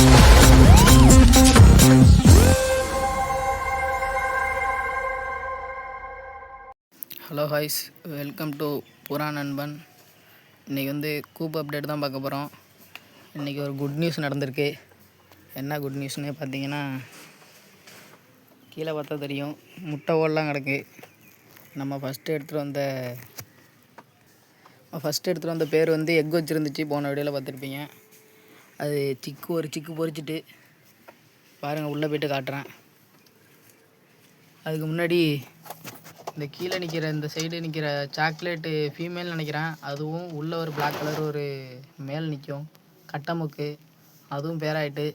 Hello ஹாய்ஸ் welcome to புறா நண்பன் இன்றைக்கி வந்து கூப் அப்டேட் தான் பார்க்க போகிறோம் இன்றைக்கி ஒரு குட் நியூஸ் நடந்திருக்கு. என்ன குட் நியூஸ்னு பார்த்தீங்கன்னா கீழே பார்த்தா தெரியும். முட்டை ஓடலாம் கிடக்கு. நம்ம ஃபஸ்ட்டு எடுத்துகிட்டு வந்த ஃபஸ்ட்டு எடுத்துகிட்டு வந்த பேர் வந்து எக் வச்சுருந்துச்சு. போன வீடியோவில் பார்த்துருப்பீங்க. அது சிக்கு ஒரு சிக்கு பொரிச்சிட்டு பாருங்கள் உள்ளே போயிட்டு காட்டுறேன். அதுக்கு முன்னாடி இந்த கீழே நிற்கிற இந்த சைடு நிற்கிற சாக்லேட்டு ஃபீமேல் நினைக்கிறேன். அதுவும் உள்ளே ஒரு பிளாக் கலர் ஒரு மேல் நிற்கும் கட்டமுக்கு அதுவும் பேராயிட்டு.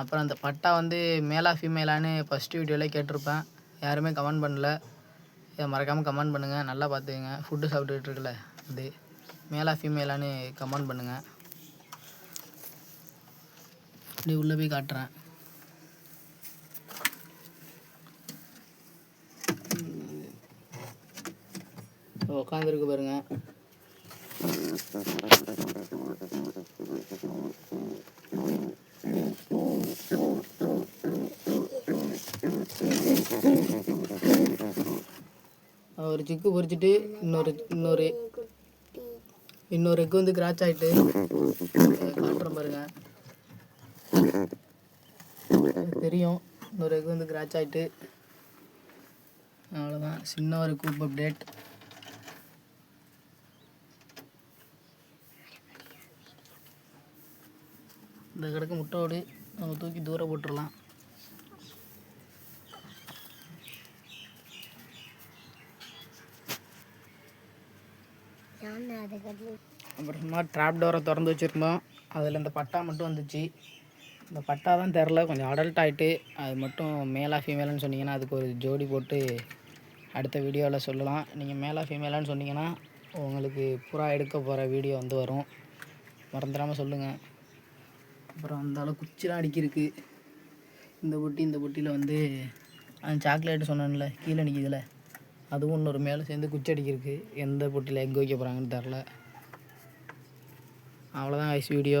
அப்புறம் அந்த பட்டா வந்து மேலா ஃபீமேலான்னு ஃபஸ்ட்டு வீடியோவில் கேட்டிருப்பேன். யாருமே கமெண்ட் பண்ணல. இதை மறக்காமல் கமெண்ட் பண்ணுங்கள் நல்லா பார்த்துக்குங்க. ஃபுட்டு சாப்பிட்டுக்கிட்டு இருக்குல்ல அது மேலா ஃபீமேலான்னு கமெண்ட் பண்ணுங்கள் இப்படி உள்ளே போய் காட்டுறேன். உட்காந்துருக்கு பாருங்க. ஒரு சிக்கு பொரிச்சிட்டு இன்னொரு இன்னொரு இன்னொரு எக்கு வந்து கிராச் ஆயிட்டு காட்டுறேன் பாருங்க தெரியும் இன்னொரு எக்கு வந்து கிராச் ஆயிட்டு. அவ்வளோதான் சின்ன ஒரு கூப் அப்டேட் இந்த கிடக்கு முட்டையோடு நம்ம தூக்கி தூர போட்டுடலாம். அப்புறமா ட்ராப் டோரை திறந்து வச்சுருந்தோம். அதில் இந்த பட்டா மட்டும் வந்துச்சு. இந்த பட்டா தான் தெரில கொஞ்சம் அடல்ட் ஆகிட்டு அது மட்டும் மேலா ஃபீமேலான்னு சொன்னீங்கன்னா அதுக்கு ஒரு ஜோடி போட்டு அடுத்த வீடியோவில் சொல்லலாம். நீங்கள் மேலா ஃபீமேலான்னு சொன்னீங்கன்னா உங்களுக்கு புறா எடுக்க போகிற வீடியோ வந்து வரும். மறந்துடாமல் சொல்லுங்கள் அப்புறம் அந்த அளவு குச்சிலாம் அடிக்கிருக்கு இந்த பொட்டி இந்த பொட்டியில் வந்து அந்த சாக்லேட்டு சொன்னேன்ல கீழே நிற்கிதுல அதுவும் இன்னொரு மேலே சேர்ந்து குச்சி அடிக்கிருக்கு எந்த பொட்டியில் எங்கே வைக்க போகிறாங்கன்னு தெரில. அவ்வளோதான் ஐஸ் video